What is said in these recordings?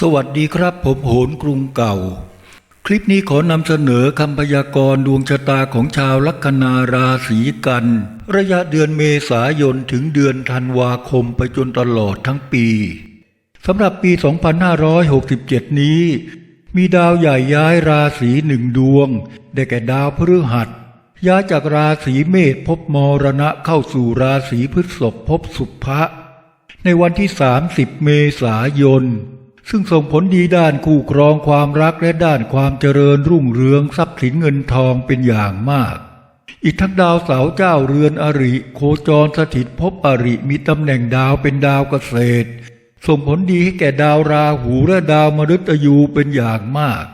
สวัสดีครับผมโหนกรุงเก่า คลิปนี้ขอนำเสนอคำพยากรณ์ดวงชะตาของชาวลัคนาราศีกัน ระยะเดือนเมษายนถึงเดือนธันวาคมไปจนตลอดทั้งปีสำหรับปี 2567 นี้ มีดาวใหญ่ย้ายราศีหนึ่งดวง ได้แก่ดาวพฤหัส ย้ายจากราศีเมษภพมรณะเข้าสู่ราศีพฤษภภพสุภะในวันที่ 30 เมษายน ซึ่งส่งผลดีด้านคู่ครองความรักและด้านความเจริญรุ่งเรืองทรัพย์สินเงินทองเป็นอย่างมาก อีกทั้งดาวเสาเจ้าเรือนอริ โคจรสถิตภพอริมีตำแหน่งดาวเป็นดาวเกษตร ส่งผลดีให้แก่ดาวราหูและดาวมฤตยูเป็นอย่างมาก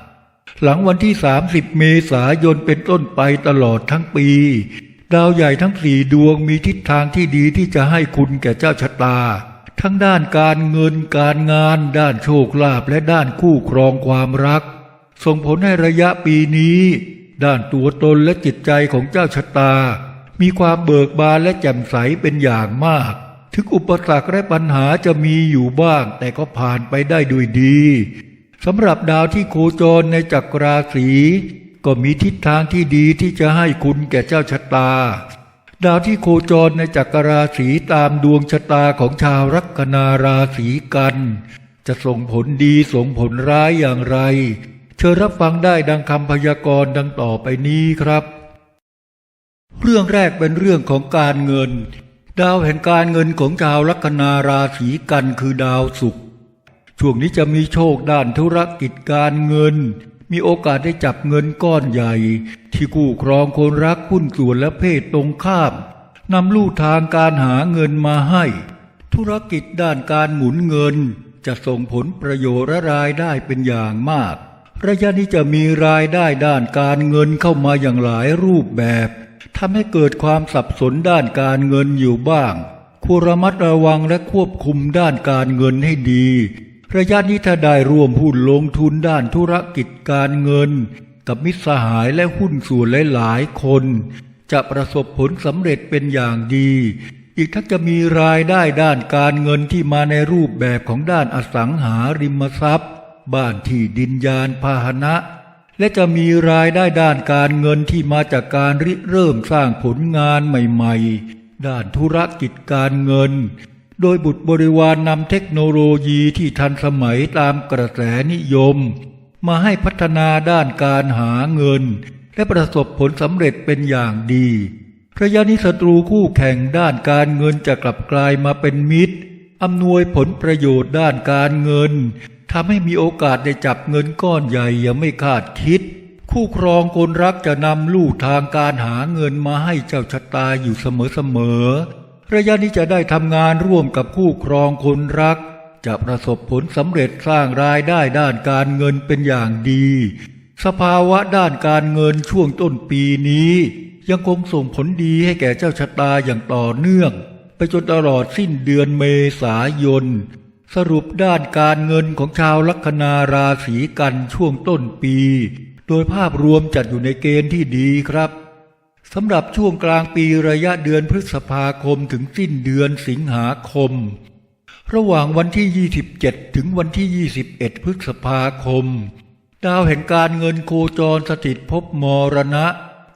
หลังวันที่ 30 เมษายนเป็นต้นไปตลอดทั้งปี ดาวใหญ่ทั้งสี่ดวงมีทิศทางที่ดีที่จะให้คุณแก่เจ้าชะตา ทั้งด้านการเงินการงาน ด้านโชคลาภและด้านคู่ครองความรัก ส่งผลให้ระยะปีนี้ ด้านตัวตนและจิตใจของเจ้าชะตา มีความเบิกบานและแจ่มใสเป็นอย่างมาก ถึงอุปสรรคและปัญหาจะมีอยู่บ้าง แต่ก็ผ่านไปได้ด้วยดีสำหรับดาวที่โคจรในจักรราศีก็มีทิศทางที่ดีที่จะให้คุณแก่เจ้าชะตา ดาวที่โคจรในจักรราศีตามดวงชะตาของชาวลัคนาราศีกัน จะส่งผลดีส่งผลร้ายอย่างไร เชิญรับฟังได้ดังคำพยากรณ์ดังต่อไปนี้ครับ เรื่องแรกเป็นเรื่องของการเงิน ดาวแห่งการเงินของชาวลัคนาราศีกันคือดาวศุกร์ช่วงนี้จะมีโชคด้านธุรกิจการเงิน มีโอกาสได้จับเงินก้อนใหญ่ ที่คู่ครองคนรักหุ้นส่วนและเพศตรงข้ามนำลู่ทางการหาเงินมาให้ ธุรกิจด้านการหมุนเงิน จะส่งผลประโยชน์และรายได้เป็นอย่างมาก ระยะนี้จะมีรายได้ด้านการเงินเข้ามาอย่างหลายรูปแบบทำให้เกิดความสับสนด้านการเงินอยู่บ้างควรระมัดระวังและควบคุมด้านการเงินให้ดี ระยะนี้ถ้าได้ร่วมหุ้นลงทุนด้านธุรกิจการเงิน กับมิตรสหายและหุ้นส่วนหลายๆคน จะประสบผลสำเร็จเป็นอย่างดี อีกทั้งจะมีรายได้ด้านการเงินที่มาในรูปแบบของด้านอสังหาริมทรัพย์ บ้านที่ดินยานพาหนะ และจะมีรายได้ด้านการเงินที่มาจากการริเริ่มสร้างผลงานใหม่ ๆ ด้านธุรกิจการเงิน โดยบุตรบริวารนำเทคโนโลยีที่ทันสมัยตามกระแสนิยม มาให้พัฒนาด้านการหาเงิน และประสบผลสำเร็จเป็นอย่างดีระยะนี้ศัตรูคู่แข่งด้านการเงินจะกลับกลายมาเป็นมิตรอำนวยผลประโยชน์ด้านการเงินทำให้มีโอกาสได้จับเงินก้อนใหญ่ยังไม่คาดคิด คู่ครองคนรักจะนำลู่ทางการหาเงินมาให้เจ้าชะตาอยู่เสมอๆ ระยะนี้จะได้ทำงานร่วมกับคู่ครองคนรัก จะประสบผลสำเร็จสร้างรายได้ด้านการเงินเป็นอย่างดี สภาวะด้านการเงินช่วงต้นปีนี้ ยังคงส่งผลดีให้แก่เจ้าชะตาอย่างต่อเนื่อง ไปจนตลอดสิ้นเดือนเมษายน สรุปด้านการเงินของชาวลัคนาราศีกันช่วงต้นปี โดยภาพรวมจัดอยู่ในเกณฑ์ที่ดีครับ สำหรับช่วงกลางปีระยะเดือนพฤษภาคมถึงสิ้นเดือนสิงหาคม ระหว่างวันที่ 27 ถึงวันที่ 21 พฤษภาคม ดาวแห่งการเงินโคจรสถิตภพมรณะ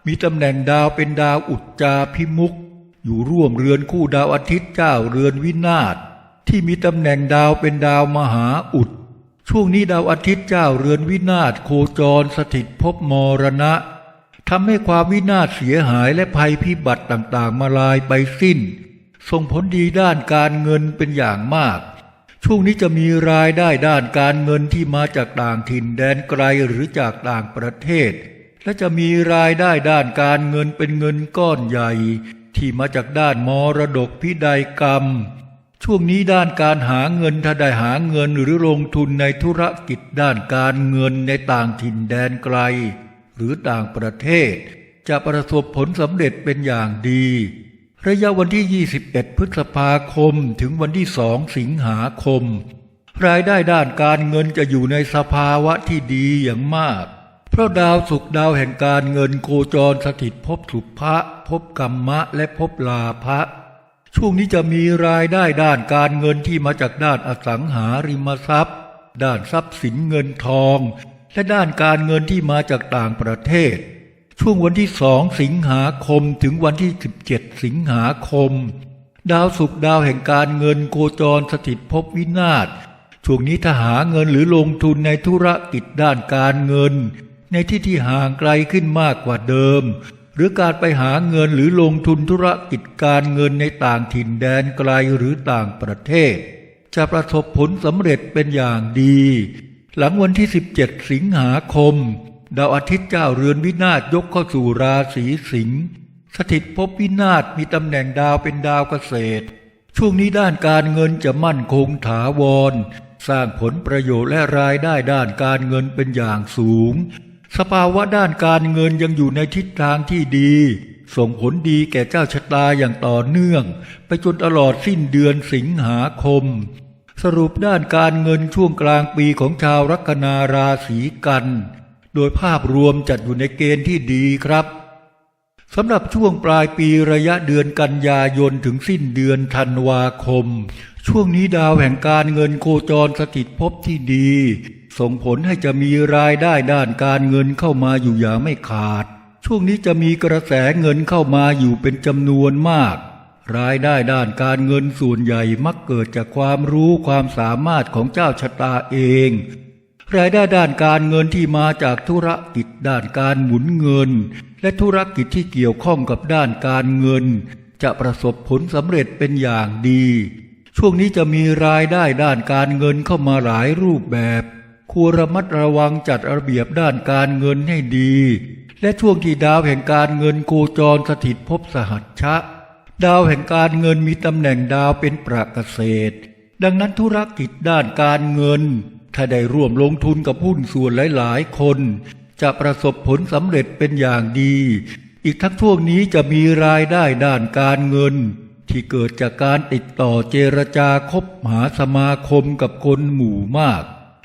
มีตำแหน่งดาวเป็นดาวอุจจาพิมุก อยู่ร่วมเรือนคู่ดาวอาทิตย์เจ้าเรือนวินาศที่มีตำแหน่งดาวเป็นดาวมหาอุด ช่วงนี้ดาวอาทิตย์เจ้าเรือนวินาศโคจรสถิตภพมรณะ ทำให้ความวินาศเสียหายและภัยพิบัติต่างๆ มาลายไปสิ้น ส่งผลดีด้านการเงินเป็นอย่างมาก ช่วงนี้จะมีรายได้ด้านการเงินที่มาจากต่างถิ่นแดนไกลหรือจากต่างประเทศ และจะมีรายได้ด้านการเงินเป็นเงินก้อนใหญ่ ที่มาจากด้านมรดกพิดัยกรรม ช่วงนี้ด้านการหาเงินถ้าได้หาเงินหรือลงทุนในธุรกิจด้านการเงินในต่างถิ่นแดนไกล หรือต่างประเทศ จะประสบผลสำเร็จเป็นอย่างดี ระยะวันที่ 21 พฤษภาคมถึงวันที่ 2 สิงหาคม รายได้ด้านการเงินจะอยู่ในสภาวะที่ดีอย่างมาก เพราะดาวศุกดาวแห่งการเงินโคจรสถิตภพสุภะภพกรรมะและภพลาภะช่วงนี้จะมีรายได้ด้านการเงินที่มาจากด้านอสังหาริมทรัพย์ ด้านทรัพย์สินเงินทอง และด้านการเงินที่มาจากต่างประเทศ ช่วงวันที่สองสิงหาคมถึงวันที่ 17 สิงหาคม ดาวศุกดาวแห่งการเงินโคจรสถิตภพวินาศช่วงนี้ถ้าหาเงินหรือลงทุนในธุรกิจด้านการเงิน ในที่ที่ห่างไกลขึ้นมากกว่าเดิม หรือการไปหาเงินหรือลงทุนธุรกิจการเงินในต่างถิ่นแดนไกลหรือต่างประเทศ จะประสบผลสำเร็จเป็นอย่างดี หลังวันที่ 17 สิงหาคม ดาวอาทิตย์เจ้าเรือนวินาศยกเข้าสู่ราศีสิงห์สถิตภพวินาศมีตำแหน่งดาวเป็นดาวเกษตร ช่วงนี้ด้านการเงินจะมั่นคงถาวร สร้างผลประโยชน์และรายได้ด้านการเงินเป็นอย่างสูง สภาวะด้านการเงินยังอยู่ในทิศทางที่ดี ส่งผลดีแก่เจ้าชะตาอย่างต่อเนื่อง ไปจนตลอดสิ้นเดือนสิงหาคม สรุปด้านการเงินช่วงกลางปีของชาวลัคนาราศีกัน โดยภาพรวมจัดอยู่ในเกณฑ์ที่ดีครับสำหรับช่วงปลายปีระยะเดือนกันยายนถึงสิ้นเดือนธันวาคม ช่วงนี้ดาวแห่งการเงินโคจรสถิตภพที่ดี ส่งผลให้จะมีรายได้ด้านการเงินเข้ามาอยู่อย่างไม่ขาด ช่วงนี้จะมีกระแสเงินเข้ามาอยู่เป็นจำนวนมาก รายได้ด้านการเงินส่วนใหญ่มักเกิดจากความรู้ความสามารถของเจ้าชะตาเอง รายได้ด้านการเงินที่มาจากธุรกิจด้านการหมุนเงิน และธุรกิจที่เกี่ยวข้องกับด้านการเงิน จะประสบผลสำเร็จเป็นอย่างดี ช่วงนี้จะมีรายได้ด้านการเงินเข้ามาหลายรูปแบบ ควรระมัดระวังจัดระเบียบด้านการเงินให้ดี และช่วงที่ดาวแห่งการเงินโคจรสถิตภพสหัชชะ ดาวแห่งการเงินมีตำแหน่งดาวเป็นประเกษตร ดังนั้นธุรกิจด้านการเงิน ถ้าได้ร่วมลงทุนกับหุ้นส่วนหลาย ๆ คน จะประสบผลสำเร็จเป็นอย่างดี อีกทั้งช่วงนี้จะมีรายได้ด้านการเงิน ที่เกิดจากการติดต่อเจรจาคบหาสมาคมกับคนหมู่มาก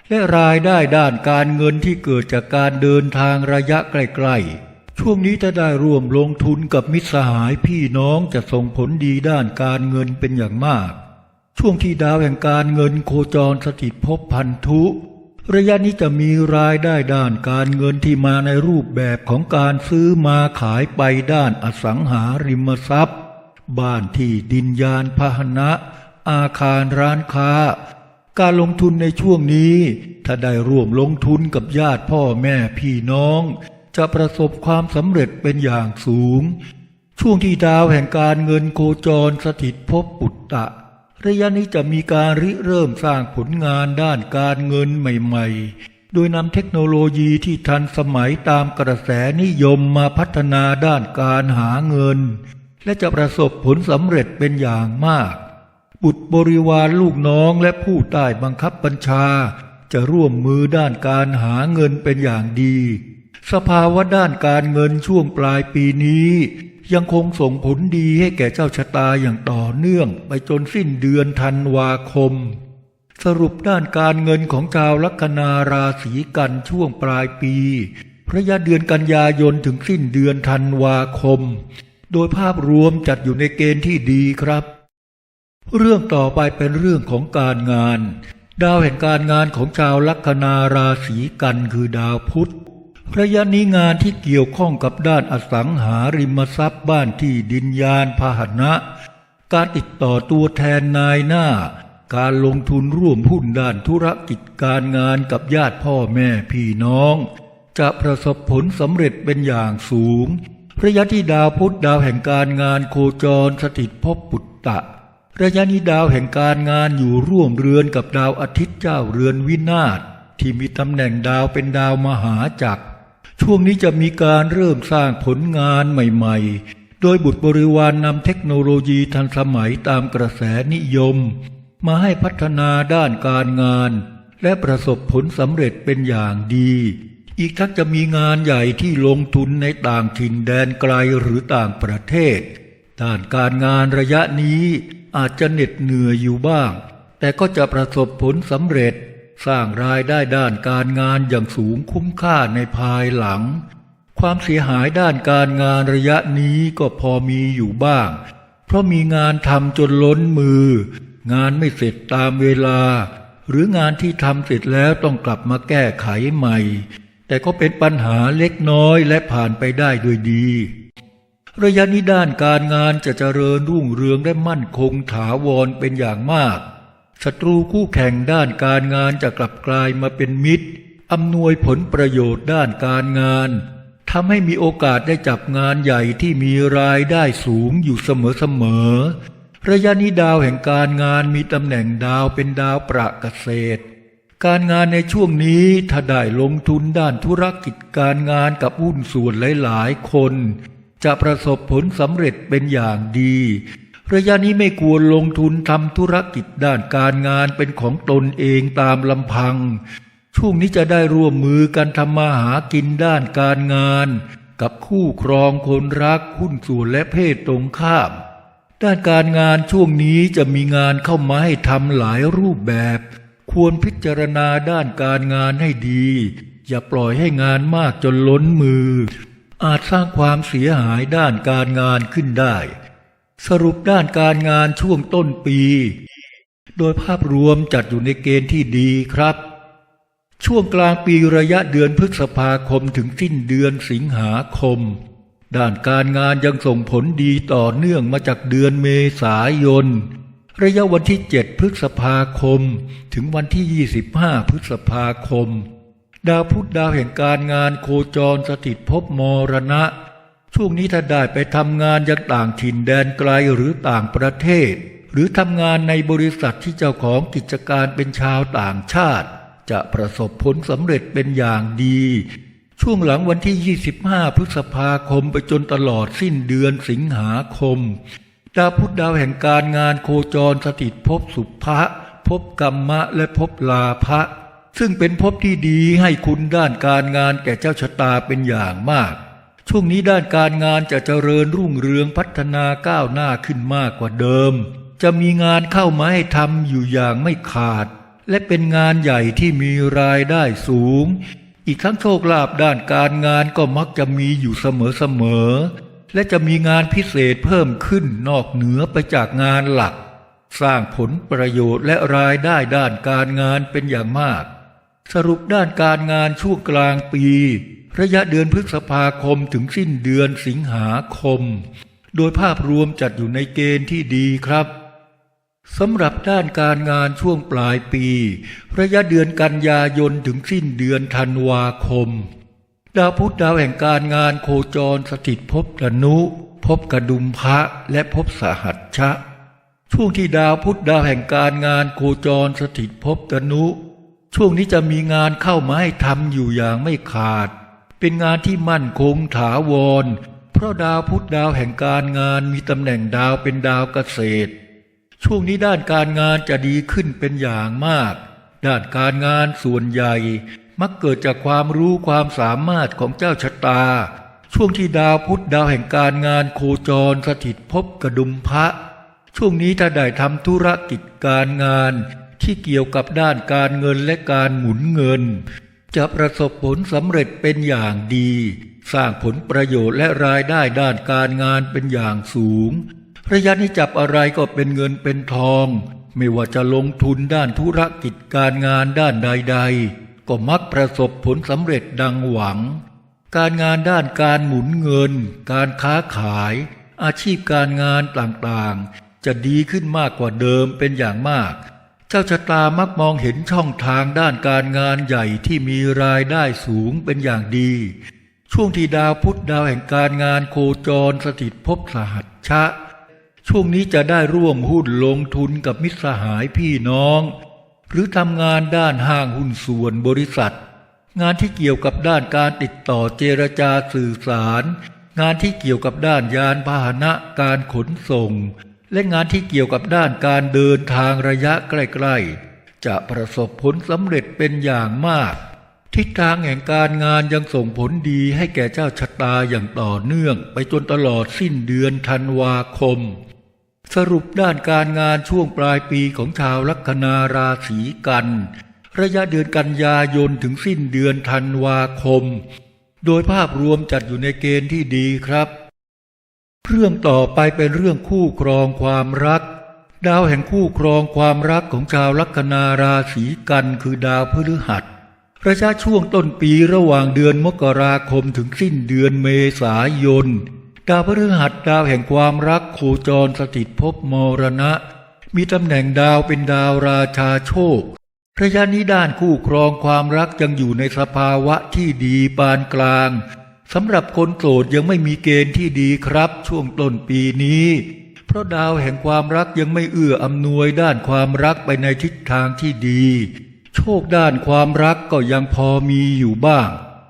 และรายได้ด้านการเงินที่เกิดจากการเดินทางระยะใกล้ ๆ ช่วงนี้ถ้าได้ร่วมลงทุนกับมิตรสหายพี่น้องจะส่งผลดีด้านการเงินเป็นอย่างมาก ช่วงที่ดาวแห่งการเงินโคจรสถิตภพพันธุ ระยะนี้จะมีรายได้ด้านการเงินที่มาในรูปแบบของการซื้อมาขายไปด้านอสังหาริมทรัพย์ บ้านที่ดินยานพาหนะ อาคารร้านค้า การลงทุนในช่วงนี้ ถ้าได้ร่วมลงทุนกับญาติพ่อแม่พี่น้อง จะประสบความสำเร็จเป็นอย่างสูง ช่วงที่ดาวแห่งการเงินโคจรสถิตภพปุตตะ ระยะนี้จะมีการริเริ่มสร้างผลงานด้านการเงินใหม่ๆ โดยนำเทคโนโลยีที่ทันสมัยตามกระแสนิยมมาพัฒนาด้านการหาเงิน และจะประสบผลสำเร็จเป็นอย่างมาก บุตรบริวารลูกน้องและผู้ใต้บังคับบัญชา จะร่วมมือด้านการหาเงินเป็นอย่างดี สภาวะด้านการเงินช่วงปลายปีนี้ ยังคงส่งผลดีให้แก่เจ้าชะตาอย่างต่อเนื่อง ไปจนสิ้นเดือนธันวาคม สรุปด้านการเงินของชาวลัคนาราศีกันช่วงปลายปี ระยะเดือนกันยายนถึงสิ้นเดือนธันวาคม โดยภาพรวมจัดอยู่ในเกณฑ์ที่ดีครับ เรื่องต่อไปเป็นเรื่องของการงาน ดาวแห่งการงานของชาวลัคนาราศีกันคือดาวพุธ ระยะนี้งานที่เกี่ยวข้องกับด้านอสังหาริมทรัพย์บ้านที่ดินยานพาหนะ การติดต่อตัวแทนนายหน้า การลงทุนร่วมหุ้นด้านธุรกิจการงานกับญาติพ่อแม่พี่น้อง จะประสบผลสำเร็จเป็นอย่างสูง ระยะที่ดาวพุธดาวแห่งการงานโคจรสถิตภพปุตตะ ระยะนี้ดาวแห่งการงานอยู่ร่วมเรือนกับดาวอาทิตย์เจ้าเรือนวินาศที่มีตำแหน่งดาวเป็นดาวมหาจักร ช่วงนี้จะมีการเริ่มสร้างผลงานใหม่ๆ โดยบุตรบริวารนนำเทคโนโลยีทันสมัยตามกระแสนิยม มาให้พัฒนาด้านการงาน และประสบผลสำเร็จเป็นอย่างดี อีกทั้งจะมีงานใหญ่ที่ลงทุนในต่างถิ่นแดนไกลหรือต่างประเทศ ด้านการงานระยะนี้อาจจะเหน็ดเหนื่อยอยู่บ้าง แต่ก็จะประสบผลสำเร็จ สร้างรายได้ด้านการงานอย่างสูงคุ้มค่าในภายหลัง ความเสียหายด้านการงานระยะนี้ก็พอมีอยู่บ้าง เพราะมีงานทำจนล้นมือ งานไม่เสร็จตามเวลา หรืองานที่ทำเสร็จแล้วต้องกลับมาแก้ไขใหม่ แต่ก็เป็นปัญหาเล็กน้อยและผ่านไปได้ด้วยดี ระยะนี้ด้านการงานจะเจริญรุ่งเรืองได้มั่นคงถาวรเป็นอย่างมาก ศัตรูคู่แข่งด้านการงานจะกลับกลายมาเป็นมิตรอำนวยผลประโยชน์ด้านการงานทำให้มีโอกาสได้จับงานใหญ่ที่มีรายได้สูงอยู่เสมอๆระยะนี้ดาวแห่งการงานมีตำแหน่งดาวเป็นดาวประเกษตร การงานในช่วงนี้ถ้าได้ลงทุนด้านธุรกิจการงานกับหุ้นส่วนหลายๆ คน จะประสบผลสำเร็จเป็นอย่างดี ระยะนี้ไม่ควรลงทุนทำธุรกิจด้านการงานเป็นของตนเองตามลำพัง ช่วงนี้จะได้ร่วมมือกันทำมาหากินด้านการงาน กับคู่ครองคนรักหุ้นส่วนและเพศตรงข้าม ด้านการงานช่วงนี้จะมีงานเข้ามาให้ทำหลายรูปแบบ ควรพิจารณาด้านการงานให้ดี อย่าปล่อยให้งานมากจนล้นมือ อาจสร้างความเสียหายด้านการงานขึ้นได้ สรุปด้านการงานช่วงต้นปี โดยภาพรวมจัดอยู่ในเกณฑ์ที่ดีครับ ช่วงกลางปีระยะเดือนพฤษภาคมถึงสิ้นเดือนสิงหาคม ด้านการงานยังส่งผลดีต่อเนื่องมาจากเดือนเมษายน ระยะวันที่ 7 พฤษภาคม ถึงวันที่ 25 พฤษภาคม ดาวพุธดาวแห่งการงานโคจรสถิตภพมรณะ ช่วงนี้ถ้าได้ไปทำงานยังต่างถิ่นแดนไกลหรือต่างประเทศ หรือทำงานในบริษัทที่เจ้าของกิจการเป็นชาวต่างชาติ จะประสบผลสำเร็จเป็นอย่างดี ช่วงหลังวันที่ 25 พฤษภาคมไปจนตลอดสิ้นเดือนสิงหาคม ดาวพุธดาวแห่งการงานโคจรสถิตภพสุภะภพกรรมะและภพลาภะซึ่งเป็นภพที่ดีให้คุณด้านการงานแก่เจ้าชะตาเป็นอย่างมาก ช่วงนี้ด้านการงานจะเจริญรุ่งเรืองพัฒนาก้าวหน้าขึ้นมากกว่าเดิม จะมีงานเข้ามาให้ทำอยู่อย่างไม่ขาด และเป็นงานใหญ่ที่มีรายได้สูง อีกทั้งโชคลาภด้านการงานก็มักจะมีอยู่เสมอๆและจะมีงานพิเศษเพิ่มขึ้นนอกเหนือไปจากงานหลัก สร้างผลประโยชน์และรายได้ด้านการงานเป็นอย่างมาก สรุปด้านการงานช่วงกลางปี ระยะเดือนพฤษภาคมถึงสิ้นเดือนสิงหาคม โดยภาพรวมจัดอยู่ในเกณฑ์ที่ดีครับสำหรับด้านการงานช่วงปลายปี ระยะเดือนกันยายนถึงสิ้นเดือนธันวาคม ดาวพุธดาวแห่งการงานโคจรสถิตภพธนุภพกระดุมพระและภพสหัชชะ ช่วงที่ดาวพุธดาวแห่งการงานโคจรสถิตภพธนุ ช่วงนี้จะมีงานเข้ามาให้ทำอยู่อย่างไม่ขาด เป็นงานที่มั่นคงถาวร เพราะดาวพุธดาวแห่งการงานมีตำแหน่งดาวเป็นดาวเกษตร ช่วงนี้ด้านการงานจะดีขึ้นเป็นอย่างมาก ด้านการงานส่วนใหญ่ มักเกิดจากความรู้ความสามารถของเจ้าชะตา ช่วงที่ดาวพุธดาวแห่งการงานโคจรสถิตภพกระดุมพระ ช่วงนี้ถ้าได้ทำธุรกิจการงานที่เกี่ยวกับด้านการเงินและการหมุนเงิน จะประสบผลสำเร็จเป็นอย่างดี สร้างผลประโยชน์และรายได้ด้านการงานเป็นอย่างสูง ระยะนี้จับอะไรก็เป็นเงินเป็นทอง ไม่ว่าจะลงทุนด้านธุรกิจการงานด้านใด ๆ ก็มักประสบผลสำเร็จดังหวัง การงานด้านการหมุนเงิน การค้าขาย อาชีพการงานต่างๆ จะดีขึ้นมากกว่าเดิมเป็นอย่างมาก เจ้าชะตามักมองเห็นช่องทางด้านการงานใหญ่ที่มีรายได้สูงเป็นอย่างดี ช่วงที่ดาวพุธดาวแห่งการงานโคจรสถิตภพสหัชชะ ช่วงนี้จะได้ร่วมหุ้นลงทุนกับมิตรสหายพี่น้อง หรือทำงานด้านห้างหุ้นส่วนบริษัท งานที่เกี่ยวกับด้านการติดต่อเจรจาสื่อสาร งานที่เกี่ยวกับด้านยานพาหนะการขนส่ง และงานที่เกี่ยวกับด้านการเดินทางระยะใกล้ๆ จะประสบผลสำเร็จเป็นอย่างมาก ทิศทางแห่งการงานยังส่งผลดีให้แก่เจ้าชะตาอย่างต่อเนื่อง ไปจนตลอดสิ้นเดือนธันวาคม สรุปด้านการงานช่วงปลายปีของชาวลัคนาราศีกัน ระยะเดือนกันยายนถึงสิ้นเดือนธันวาคม โดยภาพรวมจัดอยู่ในเกณฑ์ที่ดีครับ เรื่องต่อไปเป็นเรื่องคู่ครองความรัก ดาวแห่งคู่ครองความรักของชาวลัคนาราศีกันคือดาวพฤหัสระยะช่วงต้นปีระหว่างเดือนมกราคมถึงสิ้นเดือนเมษายน ดาวพฤหัสดาวแห่งความรักโคจรสถิตภพมรณะ มีตำแหน่งดาวเป็นดาวราชาโชค ระยะนี้ด้านคู่ครองความรักยังอยู่ในสภาวะที่ดีปานกลาง สำหรับคนโสดยังไม่มีเกณฑ์ที่ดีครับ ช่วงต้นปีนี้ เพราะดาวแห่งความรักยังไม่เอื้ออำนวยด้านความรักไปในทิศทางที่ดี โชคด้านความรักก็ยังพอมีอยู่บ้าง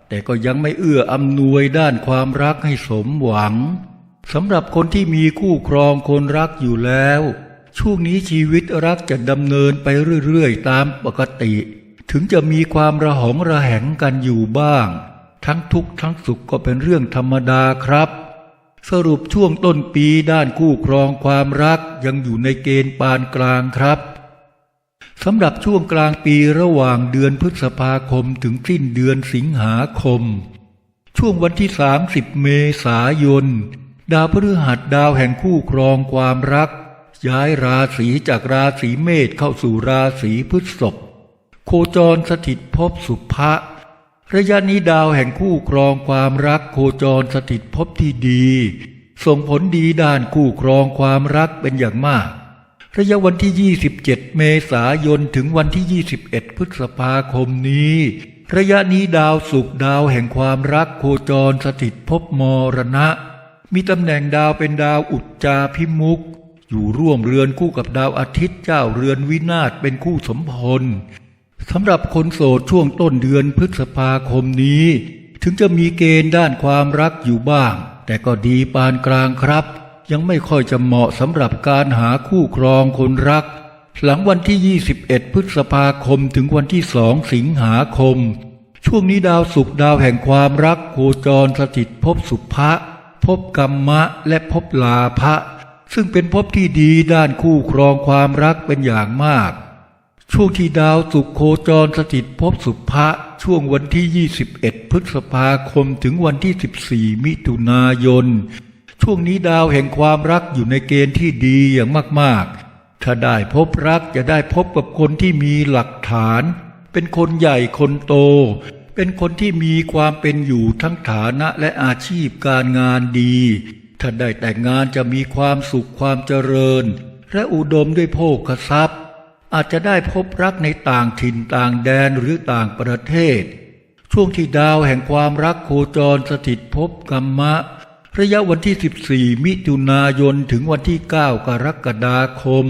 แต่ก็ยังไม่เอื้ออำนวยด้านความรักให้สมหวังสำหรับคนที่มีคู่ครองคนรักอยู่แล้ว ช่วงนี้ชีวิตรักจะดำเนินไปเรื่อยๆตามปกติ ถึงจะมีความระหองระแหงกันอยู่บ้าง ทั้งทุกข์ทั้งสุขก็เป็นเรื่องธรรมดาครับ สรุปช่วงต้นปีด้านคู่ครองความรักยังอยู่ในเกณฑ์ปานกลางครับสำหรับช่วงกลางปีระหว่างเดือนพฤษภาคมถึงสิ้นเดือนสิงหาคม ช่วงวันที่ 30 เมษายน ดาวพฤหัสดาวแห่งคู่ครองความรัก ย้ายราศีจากราศีเมษเข้าสู่ราศีพฤษภโคจรสถิตภพสุภะ ระยะนี้ดาวแห่งคู่ครองความรักโคจรสถิตภพที่ดี ส่งผลดีด้านคู่ครองความรักเป็นอย่างมาก ระยะวันที่ 27 เมษายนถึงวันที่ 21 พฤษภาคมนี้ ระยะนี้ดาวศุกร์ดาวแห่งความรักโคจรสถิตภพมรณะ มีตำแหน่งดาวเป็นดาวอุจจาพิมุกอยู่ร่วมเรือนคู่กับดาวอาทิตย์เจ้าเรือนวินาศเป็นคู่สมพล สำหรับคนโสดช่วงต้นเดือนพฤษภาคมนี้ ถึงจะมีเกณฑ์ด้านความรักอยู่บ้าง แต่ก็ดีปานกลางครับ ยังไม่ค่อยจะเหมาะสำหรับการหาคู่ครองคนรัก หลังวันที่ 21 พฤษภาคมถึงวันที่2สิงหาคม ช่วงนี้ดาวศุกดาวแห่งความรักโคจรสถิตภพสุภะภพกรรมะและภพลาภะซึ่งเป็นภพที่ดีด้านคู่ครองความรักเป็นอย่างมาก ช่วงที่ดาวศุโคจรสถิตภพสุภะช่วงวันที่ 21 พฤษภาคมถึงวันที่ 14 มิถุนายน ช่วงนี้ดาวแห่งความรักอยู่ในเกณฑ์ที่ดีอย่างมากๆ ถ้าได้พบรักจะได้พบกับคนที่มีหลักฐาน เป็นคนใหญ่คนโต เป็นคนที่มีความเป็นอยู่ทั้งฐานะและอาชีพการงานดี ถ้าได้แต่งงานจะมีความสุขความเจริญ และอุดมด้วยโภคทรัพย์ อาจจะได้พบรักในต่างถิ่นต่างแดนหรือต่างประเทศ ช่วงที่ดาวแห่งความรักโคจรสถิตภพกรรมะ ระยะวันที่ 14 มิถุนายนถึงวันที่ 9 กรกฎาคม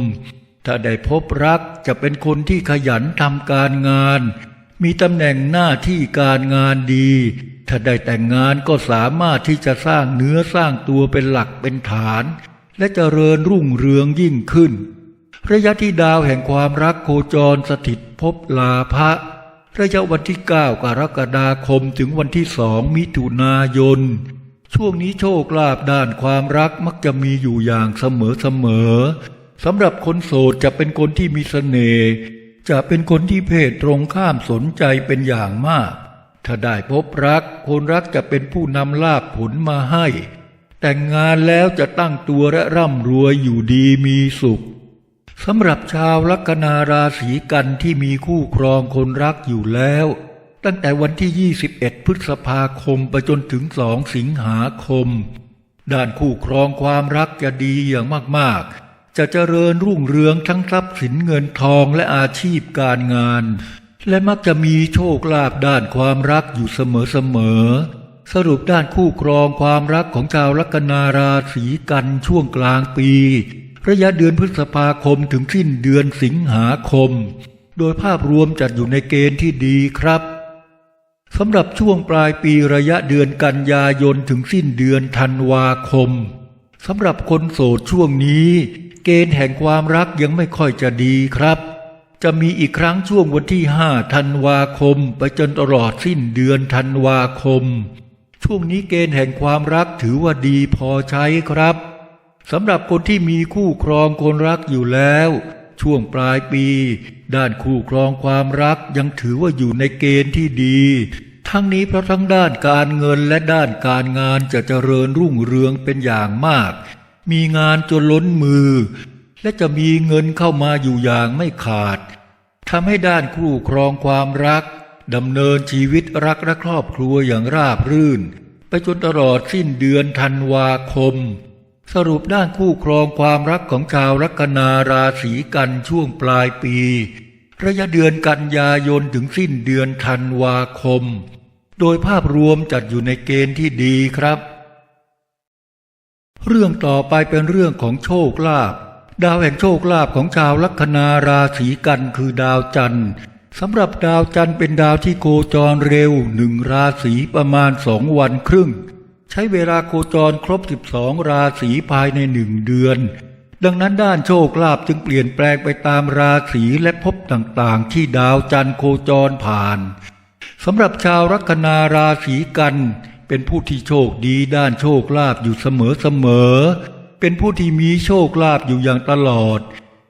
ถ้าได้พบรักจะเป็นคนที่ขยันทำการงาน มีตำแหน่งหน้าที่การงานดี ถ้าได้แต่งงานก็สามารถที่จะสร้างเนื้อสร้างตัวเป็นหลักเป็นฐาน และเจริญรุ่งเรืองยิ่งขึ้น ระยะที่ดาวแห่งความรักโคจรสถิตภพลาภะระยะวันที่ 9 กรกฎาคมถึงวันที่สองมิถุนายน ช่วงนี้โชคลาภด้านความรักมักจะมีอยู่อย่างเสมอเสมอสำหรับคนโสดจะเป็นคนที่มีเสน่ห์จะเป็นคนที่เพศตรงข้ามสนใจเป็นอย่างมาก ถ้าได้พบรัก คนรักจะเป็นผู้นำลาภผลมาให้ แต่งงานแล้วจะตั้งตัวและร่ำรวยอยู่ดีมีสุข สำหรับชาวลัคนาราศีกันที่มีคู่ครองคนรักอยู่แล้ว ตั้งแต่วันที่ 21 พฤษภาคมไปจนถึง 2 สิงหาคม ด้านคู่ครองความรักจะดีอย่างมากๆ จะเจริญรุ่งเรืองทั้งทรัพย์สินเงินทองและอาชีพการงาน และมักจะมีโชคลาภด้านความรักอยู่เสมอๆสรุปด้านคู่ครองความรักของชาวลัคนาราศีกันช่วงกลางปี ระยะเดือนพฤษภาคมถึงสิ้นเดือนสิงหาคม โดยภาพรวมจัดอยู่ในเกณฑ์ที่ดีครับสำหรับช่วงปลายปีระยะเดือนกันยายนถึงสิ้นเดือนธันวาคมสำหรับคนโสดช่วงนี้ เกณฑ์แห่งความรักยังไม่ค่อยจะดีครับ จะมีอีกครั้งช่วงวันที่5ธันวาคม ไปจนตลอดสิ้นเดือนธันวาคม ช่วงนี้เกณฑ์แห่งความรักถือว่าดีพอใช้ครับ สำหรับคนที่มีคู่ครองคนรักอยู่แล้ว ช่วงปลายปี ด้านคู่ครองความรักยังถือว่าอยู่ในเกณฑ์ที่ดี ทั้งนี้เพราะทั้งด้านการเงินและด้านการงานจะเจริญรุ่งเรืองเป็นอย่างมาก มีงานจนล้นมือ และจะมีเงินเข้ามาอยู่อย่างไม่ขาดทำให้ด้านคู่ครองความรักดำเนินชีวิตรักและครอบครัวอย่างราบรื่น ไปจนตลอดสิ้นเดือนธันวาคม สรุปด้านคู่ครองความรักของชาวลัคนาราศีกันช่วงปลายปี ระยะเดือนกันยายนถึงสิ้นเดือนธันวาคม โดยภาพรวมจัดอยู่ในเกณฑ์ที่ดีครับ เรื่องต่อไปเป็นเรื่องของโชคลาภดาวแห่งโชคลาภของชาวลัคนาราศีกันคือดาวจันทร์สำหรับดาวจันทร์เป็นดาวที่โคจรเร็วหนึ่งราศีประมาณสองวันครึ่ง ใช้เวลาโคจรครบ 12 ราศีภายในหนึ่งเดือน ดังนั้นด้านโชคลาภจึงเปลี่ยนแปลงไปตามราศีและภพต่างๆ ที่ดาวจันทร์โคจรผ่านสำหรับชาวลัคนาราศีกันเป็นผู้ที่โชคดีด้านโชคลาภอยู่เสมอๆเป็นผู้ที่มีโชคลาภอยู่อย่างตลอด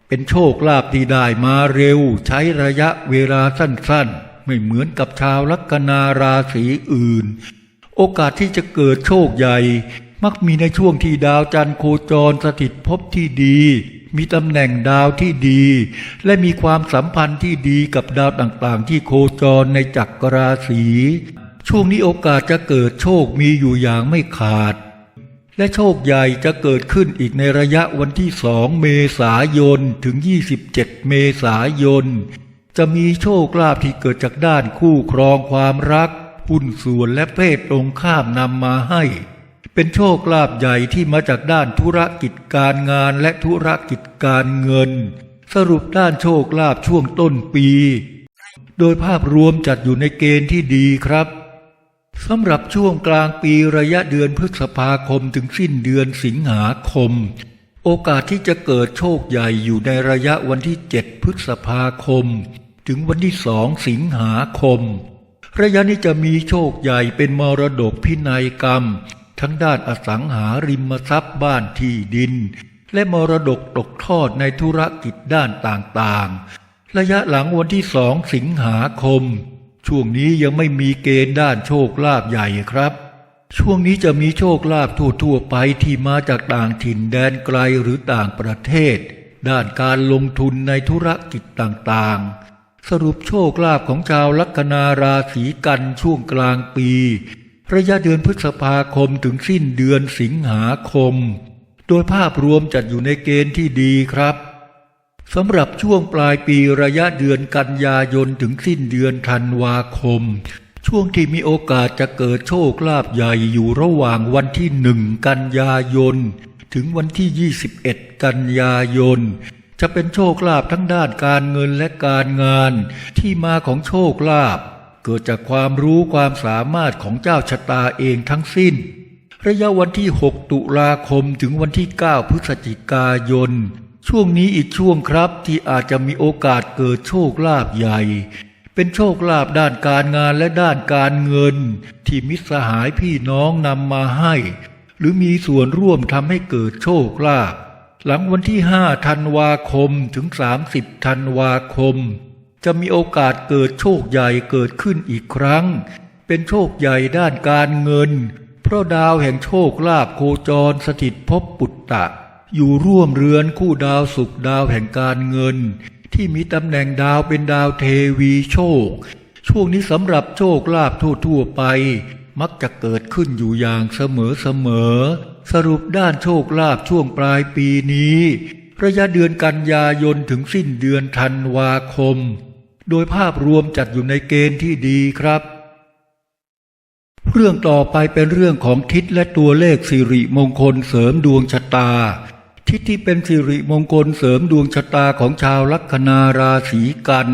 เป็นโชคลาภที่ได้มาเร็ว ใช้ระยะเวลาสั้นๆ ไม่เหมือนกับชาวลัคนาราศีอื่น โอกาสที่จะเกิดโชคใหญ่ มักมีในช่วงที่ดาวจันทร์โคจรสถิตภพที่ดี มีตำแหน่งดาวที่ดี และมีความสัมพันธ์ที่ดีกับดาวต่างๆ ที่โคจรในจักรราศีช่วงนี้โอกาสจะเกิดโชคมีอยู่อย่างไม่ขาด และโชคใหญ่จะเกิดขึ้นอีกในระยะวันที่สองเมษายนถึง 27 เมษายน จะมีโชคลาภที่เกิดจากด้านคู่ครองความรัก หุ้นส่วนและเพศตรงข้ามนำมาให้ เป็นโชคลาภใหญ่ที่มาจากด้านธุรกิจการงานและธุรกิจการเงิน สรุปด้านโชคลาภช่วงต้นปี โดยภาพรวมจัดอยู่ในเกณฑ์ที่ดีครับสำหรับช่วงกลางปีระยะเดือนพฤษภาคมถึงสิ้นเดือนสิงหาคม โอกาสที่จะเกิดโชคใหญ่อยู่ในระยะวันที่ 7 พฤษภาคม ถึงวันที่สองสิงหาคม ระยะนี้จะมีโชคใหญ่เป็นมรดกพินัยกรรม ทั้งด้านอสังหาริมทรัพย์บ้านที่ดิน และมรดกตกทอดในธุรกิจด้านต่างๆ ระยะหลังวันที่สองสิงหาคม ช่วงนี้ยังไม่มีเกณฑ์ด้านโชคลาภใหญ่ครับ ช่วงนี้จะมีโชคลาภทั่วๆไปที่มาจากต่างถิ่นแดนไกลหรือต่างประเทศ ด้านการลงทุนในธุรกิจต่างๆ สรุปโชคลาภของชาวลัคนาราศีกันช่วงกลางปี ระยะเดือนพฤษภาคมถึงสิ้นเดือนสิงหาคม โดยภาพรวมจัดอยู่ในเกณฑ์ที่ดีครับสำหรับช่วงปลายปีระยะเดือนกันยายนถึงสิ้นเดือนธันวาคม ช่วงที่มีโอกาสจะเกิดโชคลาภใหญ่อยู่ระหว่างวันที่หนึ่งกันยายน ถึงวันที่ 21 กันยายน จะเป็นโชคลาภทั้งด้านการเงินและการงาน ที่มาของโชคลาภเกิดจากความรู้ความสามารถของเจ้าชะตาเองทั้งสิ้น ระยะวันที่ 6 ตุลาคมถึงวันที่ 9 พฤศจิกายน ช่วงนี้อีกช่วงครับที่อาจจะมีโอกาสเกิดโชคลาภใหญ่ เป็นโชคลาภด้านการงานและด้านการเงิน ที่มิตรสหายพี่น้องนำมาให้ หรือมีส่วนร่วมทำให้เกิดโชคลาภ หลังวันที่5ธันวาคมถึง30ธันวาคม จะมีโอกาสเกิดโชคใหญ่เกิดขึ้นอีกครั้ง เป็นโชคใหญ่ด้านการเงิน เพราะดาวแห่งโชคลาภโคจรสถิตภพปุตตะ อยู่ร่วมเรือนคู่ดาวสุขดาวแห่งการเงิน ที่มีตำแหน่งดาวเป็นดาวเทวีโชค ช่วงนี้สำหรับโชคลาภทั่วๆไป มักจะเกิดขึ้นอยู่อย่างเสมอๆ สรุปด้านโชคลาภช่วงปลายปีนี้ ระยะเดือนกันยายนถึงสิ้นเดือนธันวาคม โดยภาพรวมจัดอยู่ในเกณฑ์ที่ดีครับ เรื่องต่อไปเป็นเรื่องของทิศและตัวเลขสิริมงคลเสริมดวงชะตา ทิศที่เป็นสิริมงคลเสริมดวงชะตาของชาวลัคนาราศีกัน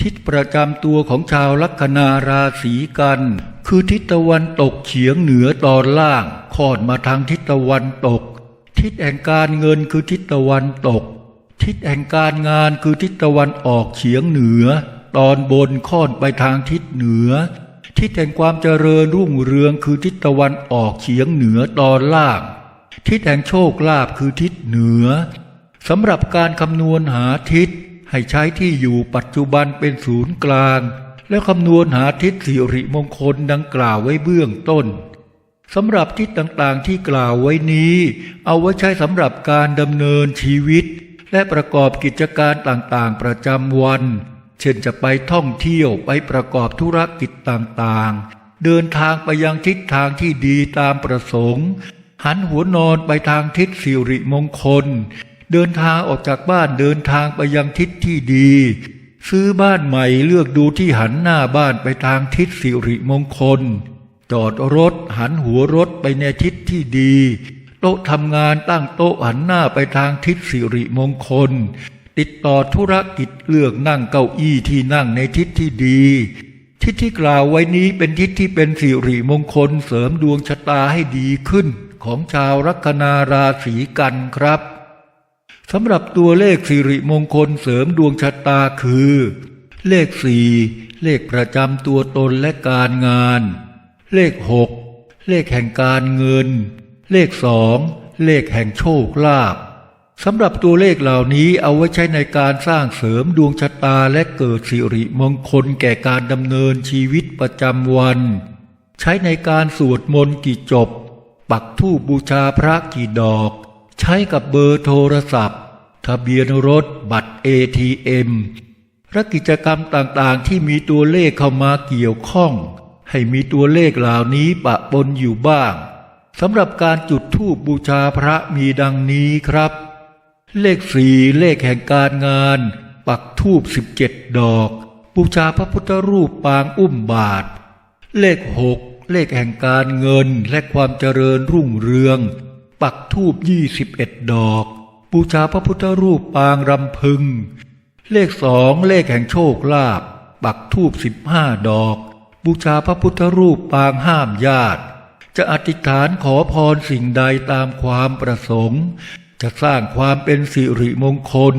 ทิศประจำตัวของชาวลัคนาราศีกัน คือทิศตะวันตกเฉียงเหนือตอนล่างคลอดมาทางทิศตะวันตก ทิศแห่งการเงินคือทิศตะวันตก ทิศแห่งการงานคือทิศตะวันออกเฉียงเหนือ ตอนบนค่อนไปทางทิศเหนือ ทิศแห่งความเจริญรุ่งเรืองคือทิศตะวันออกเฉียงเหนือตอนล่าง ทิศแห่งโชคลาภคือทิศเหนือสำหรับการคำนวณหาทิศให้ใช้ที่อยู่ปัจจุบันเป็นศูนย์กลาง แล้วคำนวณหาทิศสิริมงคลดังกล่าวไว้เบื้องต้นสำหรับทิศต่างๆที่กล่าวไว้นี้ เอาไว้ใช้สำหรับการดำเนินชีวิต และประกอบกิจการต่างๆประจำวัน เช่นจะไปท่องเที่ยวไปประกอบธุรกิจต่างๆ เดินทางไปยังทิศทางที่ดีตามประสงค์ หันหัวนอนไปทางทิศสิริมงคล เดินทางออกจากบ้านเดินทางไปยังทิศที่ดี ซื้อบ้านใหม่เลือกดูที่หันหน้าบ้านไปทางทิศสิริมงคล จอดรถหันหัวรถไปในทิศที่ดี โต๊ะทำงานตั้งโต๊ะหันหน้าไปทางทิศสิริมงคล ติดต่อธุรกิจเลือกนั่งเก้าอี้ที่นั่งในทิศที่ดี ทิศที่กล่าวไว้นี้เป็นทิศที่เป็นสิริมงคลเสริมดวงชะตาให้ดีขึ้นของชาวลัคนาราศีกันครับ สำหรับตัวเลขสิริมงคลเสริมดวงชะตาคือ เลขสี่เลขประจำตัวตนและการงาน เลขหกเลขแห่งการเงิน เลขสองเลขแห่งโชคลาภสำหรับตัวเลขเหล่านี้เอาไว้ใช้ในการสร้างเสริมดวงชะตาและเกิดสิริมงคลแก่การดำเนินชีวิตประจำวัน ใช้ในการสวดมนต์กี่จบ ปักธูปบูชาพระกี่ดอก ใช้กับเบอร์โทรศัพท์ ทะเบียนรถบัตร ATM และกิจกรรมต่างๆ ที่มีตัวเลขเข้ามาเกี่ยวข้อง ให้มีตัวเลขเหล่านี้ปะปนอยู่บ้างสำหรับการจุดธูปบูชาพระมีดังนี้ครับ เลขสี่เลขแห่งการงาน ปักธูปสิบเจ็ดดอก บูชาพระพุทธรูปปางอุ้มบาท เลขหกเลขแห่งการเงินและความเจริญรุ่งเรือง ปักธูปยี่สิบเอ็ดดอก บูชาพระพุทธรูปปางรำพึง เลขสองเลขแห่งโชคลาภปักธูปสิบห้าดอก บูชาพระพุทธรูปปางห้ามญาติ จะอธิษฐานขอพรสิ่งใดตามความประสงค์ จะสร้างความเป็นสิริมงคล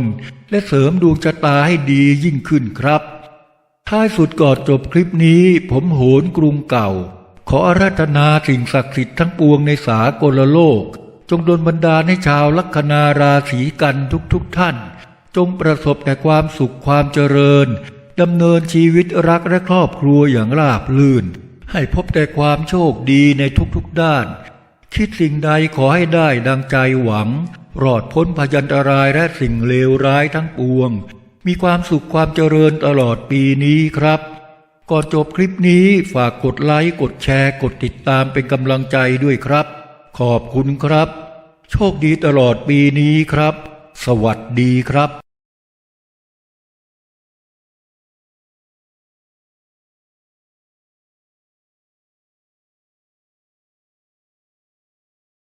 และเสริมดวงชะตาให้ดียิ่งขึ้นครับ ท้ายสุดก่อนจบคลิปนี้ผมโหนกรุงเก่า ขออาราธนาสิ่งศักดิ์สิทธิ์ทั้งปวงในสากลโลก จงดลบันดาลให้ชาวลัคนาราศีกันทุกๆทท่าน จงประสบแต่ความสุขความเจริญดำเนินชีวิตรักและครอบครัวอย่างราบรื่น ให้พบแต่ความโชคดีในทุกๆด้าน คิดสิ่งใดขอให้ได้ดังใจหวัง รอดพ้นพยันตรายและสิ่งเลวร้ายทั้งปวง มีความสุขความเจริญตลอดปีนี้ครับ ก่อนจบคลิปนี้ฝากกดไลค์กดแชร์กดติดตามเป็นกำลังใจด้วยครับ ขอบคุณครับ โชคดีตลอดปีนี้ครับ สวัสดีครับ